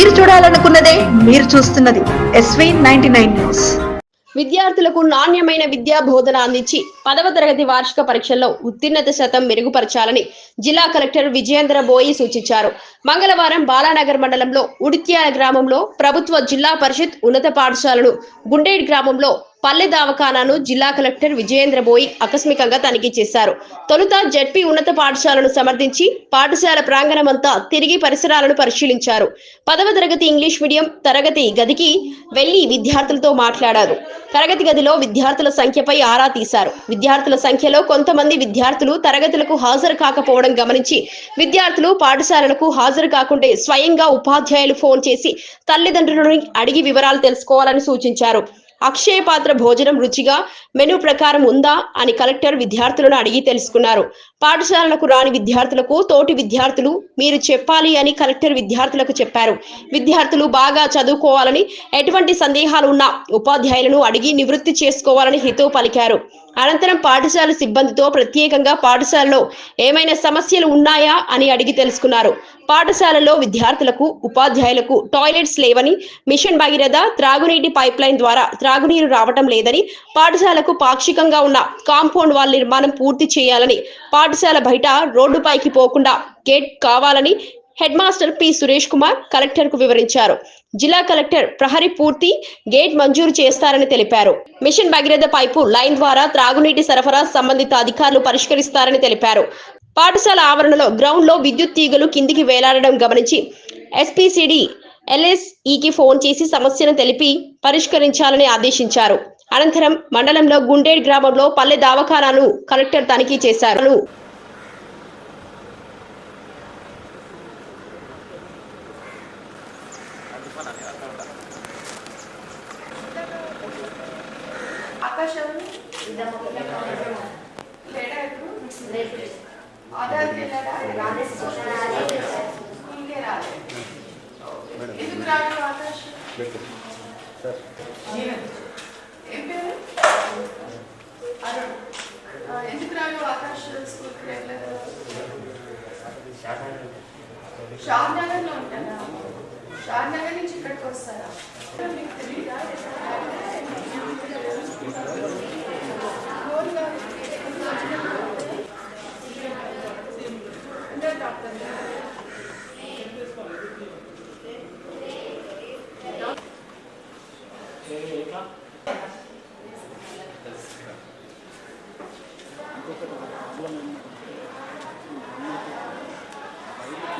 మీరు చూడాలనుకున్నదే మీరు చూస్తున్నది ఎస్వీ నైన్టీ నైన్ న్యూస్ విద్యార్థులకు నాణ్యమైన విద్యా బోధన అందించి పదవ తరగతి వార్షిక పరీక్షల్లో ఉత్తీర్ణత శాతం మెరుగుపరచాలని జిల్లా కలెక్టర్ విజయేంద్ర బోయి సూచించారు. మంగళవారం బాలానగర్ మండలంలో ఉడిత్యాల గ్రామంలో ప్రభుత్వ జిల్లా పరిషత్ ఉన్నత పాఠశాలను గుండేడ్ గ్రామంలో పల్లె దవాఖానాను జిల్లా కలెక్టర్ విజయేంద్ర బోయి ఆకస్మికంగా తనిఖీ చేశారు. తొలుత జడ్పీ ఉన్నత పాఠశాలను సమర్థించి పాఠశాల ప్రాంగణమంతా తిరిగి పరిసరాలను పరిశీలించారు. పదవ తరగతి ఇంగ్లీష్ మీడియం తరగతి గదికి వెళ్ళి విద్యార్థులతో మాట్లాడారు. తరగతి గదిలో విద్యార్థుల సంఖ్యపై ఆరా తీశారు. విద్యార్థుల సంఖ్యలో కొంతమంది విద్యార్థులు తరగతులకు హాజరు కాకపోవడం గమనించి విద్యార్థులు పాఠశాలలకు హాజరు కాకుంటే స్వయంగా ఉపాధ్యాయులు ఫోన్ చేసి తల్లిదండ్రులను అడిగి వివరాలు తెలుసుకోవాలని సూచించారు. అక్షయ పాత్ర భోజనం రుచిగా మెనూ ప్రకారం ఉందా అని కలెక్టర్ విద్యార్థులను అడిగి తెలుసుకున్నారు. పాఠశాలలకు రాని విద్యార్థులకు తోటి విద్యార్థులు మీరు చెప్పాలి అని కలెక్టర్ విద్యార్థులకు చెప్పారు. విద్యార్థులు బాగా చదువుకోవాలని ఎటువంటి సందేహాలు ఉన్నా ఉపాధ్యాయులను అడిగి నివృత్తి చేసుకోవాలని హితవు పలికారు. అనంతరం పాఠశాల సిబ్బందితో ప్రత్యేకంగా పాఠశాలలో ఏమైనా సమస్యలు ఉన్నాయా అని అడిగి తెలుసుకున్నారు. పాఠశాలలో విద్యార్థులకు ఉపాధ్యాయులకు టాయిలెట్స్ లేవని మిషన్ భగీరథ త్రాగునీటి పైప్ లైన్ ద్వారా త్రాగునీరు రావటం లేదని పాఠశాలకు పాక్షికంగా ఉన్న కాంపౌండ్ వాల్ నిర్మాణం పూర్తి చేయాలని పాఠ పాఠశాల బయట రోడ్డుపైకి పోకుండా గేట్ కావాలని head master P. Suresh Kumar కలెక్టర్కు వివరించారు. జిల్లా కలెక్టర్ ప్రహరీ పూర్తి గేట్ మంజూరు చేస్తారని తెలిపారు. మిషన్ భగీరథ పైపు లైన్ ద్వారా త్రాగునీటి సరఫరా సంబంధిత అధికారులు పరిష్కరిస్తారని తెలిపారు. పాఠశాల ఆవరణలో గ్రౌండ్లో విద్యుత్ తీగలు కిందికి వేలాడడం గమనించి ఎస్పీసీడీ ఎల్ఎస్ఈకి ఫోన్ చేసి సమస్యను తెలిపి పరిష్కరించాలని ఆదేశించారు. అనంతరం మండలంలో గుండేడ్ గ్రామంలో పల్లె దావఖానాను కలెక్టర్ తనిఖీ చేశారు. రాలేదు ఎందుకు రాడు ఆకాశ్ ఏం పేరు? అరుణ్ ఎందుకు రాడు ఆకాశ్ స్కూల్కి వెళ్ళలేదు? షాద్ నగర్లో Karnelerin için kakao sarap.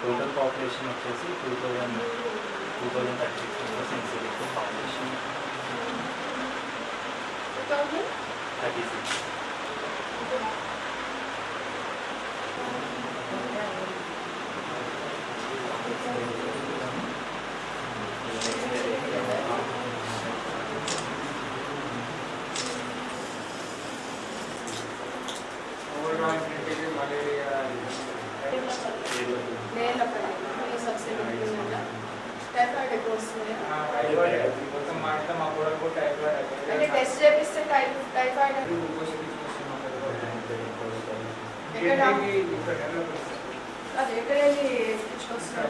Total population వచ్చేసి two thousand two thousand thirty six sensitive population thirty six Nelapalli ఈ సబ్సిడీ ఉంటుందా టైఫాయిడ్ ఎక్కువ వస్తున్నాయా అంటే టెస్ట్ చేపిస్తే టై టైఫాయిడ్ ఎక్కడ అది ఎక్కడ వెళ్ళి తెచ్చుకొస్తారు